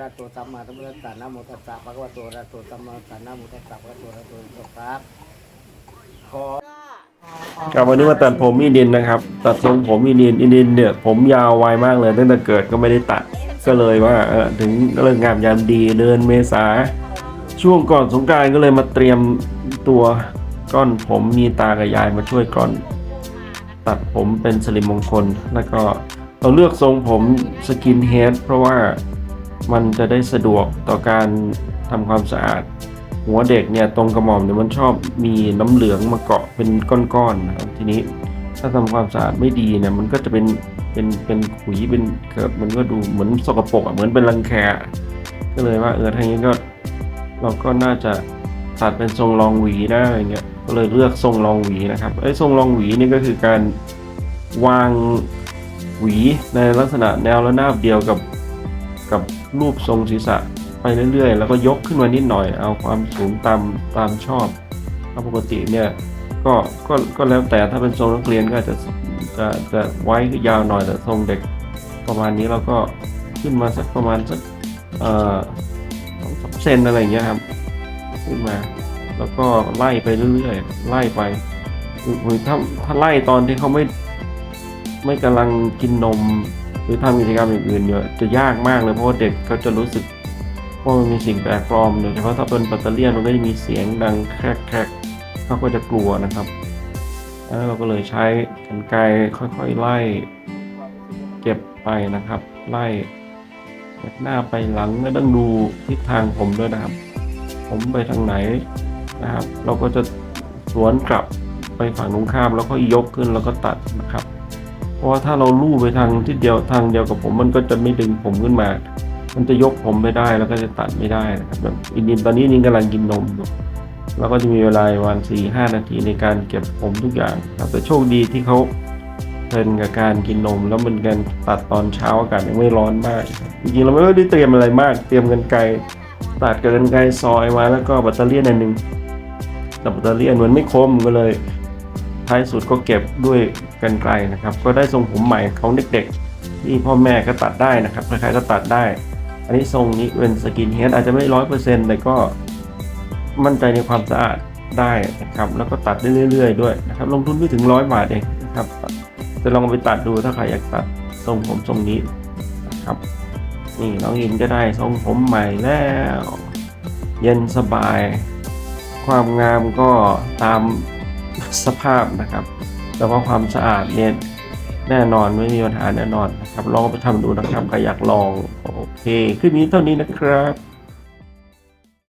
ระโตสัมมาสัมพุทธัสสะนะโมตัสสะภะคะวะโตระหะโตสัมมาสัมพุทธัสสะนะโมตัสสะภะคะวะโตระหะโตสัมมาสัมพุทธัสสะขอครับวันนี้มาตัดผมอีดินนะครับ ตัดทรงผมอีดินอีดินเนี่ยผมยาวไวมากเลยตั้งแต่เกิดก็ไม่ได้ตัดก็เลยว่าเออถึงเรื่องงามยามดีเดือนเมษาช่วงก่อนสงการก็เลยมาเตรียมตัวก้อนผมมีตากับยายมาช่วยก้อน ตัดผมเป็นสลิมมงคล แล้วก็เราเลือกทรงผมสกินเฮดเพราะว่า มันจะได้สะดวกต่อการทำความสะอาด หัวเด็กเนี่ยตรงกระหม่อมเนี่ยมันชอบมีน้ำเหลืองมาเกาะเป็นก้อนๆนะครับทีนี้ถ้าทำความสะอาดไม่ดีเนี่ยมันก็จะเป็นเป็นเป็นขุยเป็นเกิดมันก็ดูเหมือนสกปรกอะเหมือนเป็นรังแคก็เลยว่าเออทางนี้ก็เราก็น่าจะตัดเป็นทรงรองหวีได้อะไรเงี้ยก็เลยเลือกทรงรองหวีนะครับไอ้ทรงรองหวีนี่ก็คือการวางหวีในลักษณะแนวระนาบเดียวกับ กับรูปทรงศีรษะไปเรื่อยๆ แล้วก็ยกขึ้นมานิดหน่อย เอาความสูงตามตามชอบถ้าปกติเนี่ยก็ก็ก็แล้วแต่ถ้าเป็นทรงนักเรียนก็จะจะจะไว้ยาวหน่อยแต่ทรงเด็กประมาณนี้เราก็ขึ้นมาสักประมาณสักเอ่อสองสามเซนอะไรอย่างเงี้ยครับ ขึ้นมา แล้วก็ไล่ไปเรื่อยๆไล่ไปคือคือถ้าถ้าไล่ตอนที่เขาไม่ ไม่กำลังกินนม รือทำกิจกรรมอื่นๆเนี่ยจะยากมากเลยเพราะว่าเด็กเขาจะรู้สึกเพรามันมีสิ่งแปลกปลอมโดยเฉพาะถ้าเป็นแบตเตอรี่มันก็จะมีเสียงดังแครกแครกเขาก็จะกลัวนะครับแล้วเราก็เลยใช้กรรไกรค่อยๆไล่ เก็บไปนะครับ ไล่จากหน้าไปหลังไม่ต้องดูทิศทางผมด้วยนะครับ ผมไปทางไหนนะครับ เราก็จะสวนกลับไปฝั่งตรงข้ามแล้วก็ยกขึ้นแล้วก็ตัดนะครับ เพราะว่าถ้าเราลู่ไปทางทิศเดียวทางเดียวกับผมมันก็จะไม่ดึงผมขึ้นมา มันจะยกผมไม่ได้แล้วก็จะตัดไม่ได้นะครับแบบอินดินตอนนี้นินกำลังกินนมอยู่เราก็จะมีเวลาวันสี่ห้านาทีในการเก็บผมทุกอย่างครับแต่โชคดีที่เขาเพลินกับการกินนม แล้วมันการตัดตอนเช้าอากาศยังไม่ร้อนมากจริงๆเราไม่ได้เตรียมอะไรมาก เตรียมกันไกรตัดกับกันไกรซอยมาแล้วก็แบตเตอรี่อันหนึ่งแต่แบตเตอรี่มันไม่คมก็เลย ท้ายสุดก็เก็บด้วยกันไกลนะครับ ก็ได้ทรงผมใหม่ของเด็กๆ ที่พ่อแม่ก็ตัดได้นะครับใครๆก็ตัดได้ อันนี้ทรงนี้เป็นสกินเฮดอาจจะไม่ร้อยเปอร์เซ็นต์แต่ก็มั่นใจในความสะอาดได้นะครับ แล้วก็ตัดได้เรื่อยๆ ด้วยนะครับ ลงทุนไม่ถึงร้อยบาทเองนะครับ จะลองไปตัดดูถ้าใครอยากตัดทรงผมทรงนี้นะครับ นี่น้องอินก็ได้ทรงผมใหม่แล้ว เย็นสบาย ความงามก็ตาม สภาพนะครับ แล้วก็ความสะอาดเนี่ยแน่นอนไม่มีปัญหาแน่นอนนะครับลองไปทำดูนะครับใครอยากลองโอเคคลิปนี้เท่านี้นะครับ